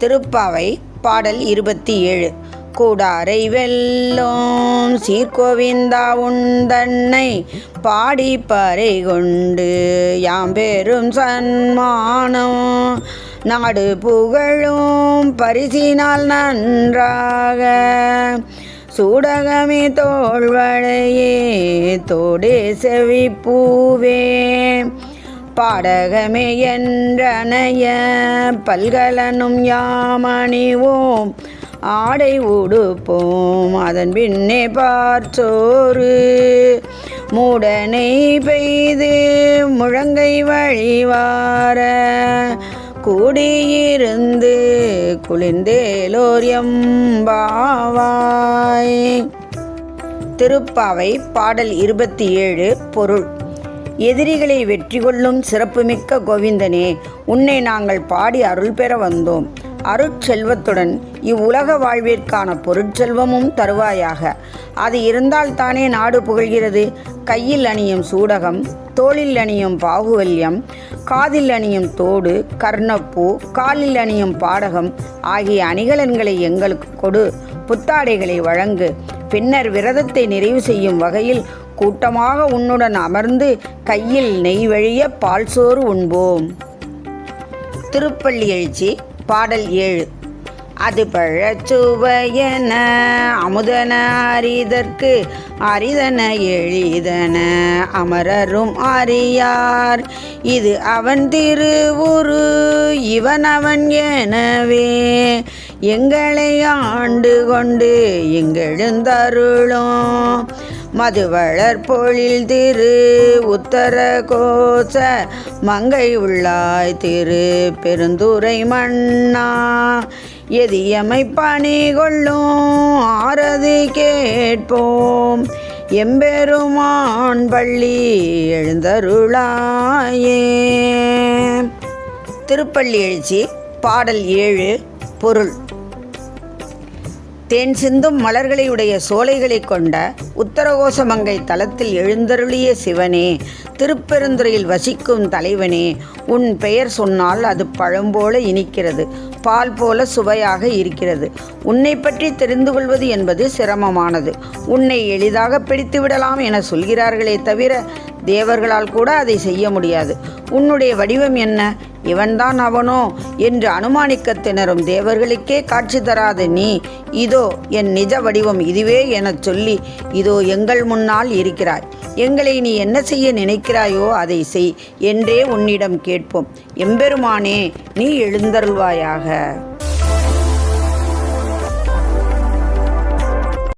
திருப்பாவை பாடல் இருபத்தி ஏழு. கூடாரை வெல்லோம் சீர்கோவிந்தா உந்தன்னை பாடி பறை கொண்டு யாம் பெரும் சன்மானம். நாடு புகழும் பரிசினால் நன்றாக. சூடகமே தோள்வளையே தோடே செவிப்பூவே. பாடகமே என்றனைய பல்கலனும் யாமணிவோம். ஆடை உடுப்போம். அதன் பின்னே பார்த்தோரு. மூடனை பெய்து முழங்கை வழிவார. கூடியிருந்து குளிர்ந்தேலோர் எம்பாவாய் திருப்பாவை பாடல் இருபத்தி ஏழு பொருள். எதிரிகளை வெற்றி கொள்ளும் சிறப்புமிக்க கோவிந்தனே உன்னை நாங்கள் பாடி அருள் பெற வந்தோம். அருட்செல்வத்துடன் இவ்வுலக வாழ்விற்கான பொருட்செல்வமும் தருவாயாக. அது இருந்தால் தானே நாடு புகழ்கிறது. கையில் அணியும் சூடகம் தோளில் அணியும் பாகுவல்யம் காதில் அணியும் தோடு கர்ணப்பூ காலில் அணியும் பாடகம் ஆகிய அணிகலன்களை எங்களுக்கு கொடு. புத்தாடைகளை வழங்கு. பின்னர் விரதத்தை நிறைவு செய்யும் வகையில் கூட்டமாக உன்னுடன் அமர்ந்து கையில் நெய் வழிய பால் சோறு உண்போம். திருப்பள்ளி எழுச்சி பாடல் ஏழு. அது பழச்சுவையன அமுதன அறிதற்கு அரிதன எழிதன அமரரும் அறியார் இது அவன் திருவுரு இவன் அவன் எனவே. எங்களை ஆண்டு கொண்டு எங்கெழுந்தருளும் மதுவளர் வளர்பொழில் திரு உத்தர கோச மங்கை உள்ளாய் திரு பெருந்துரை மன்னா. எதியமை பணி கொள்ளும் ஆரதி கேட்போம். எம்பெருமான் பள்ளி எழுந்தருளாயே. திருப்பள்ளி எழுச்சி பாடல் ஏழு பொருள். தேன் சிந்தும் மலர்களையுடைய சோலைகளை கொண்ட உத்தரகோசமங்கை தலத்தில் எழுந்தருளிய சிவனே திருப்பெருந்துறையில் வசிக்கும் தலைவனே உன் பெயர் சொன்னால் அது பழம்போல இனிக்கிறது பால் போல சுவையாக இருக்கிறது. உன்னை பற்றி தெரிந்து கொள்வது என்பது சிரமமானது. உன்னை எளிதாக பிடித்து விடலாம் என சொல்கிறார்களே தவிர தேவர்களால் கூட அதை செய்ய முடியாது. உன்னுடைய வடிவம் என்ன? இவன்தான் அவனோ? என்று அனுமானிக்க திணறும் தேவர்களுக்கே காட்சி தராத நீ. இதோ என் நிஜ வடிவம் இதுவே எனச் சொல்லி இதோ எங்கள் முன்னால் இருக்கிறாய். எங்களை நீ என்ன செய்ய நினைக்கிறாயோ அதை செய் என்றே உன்னிடம் கேட்போம். எம்பெருமானே நீ எழுந்தருள்வாயாக.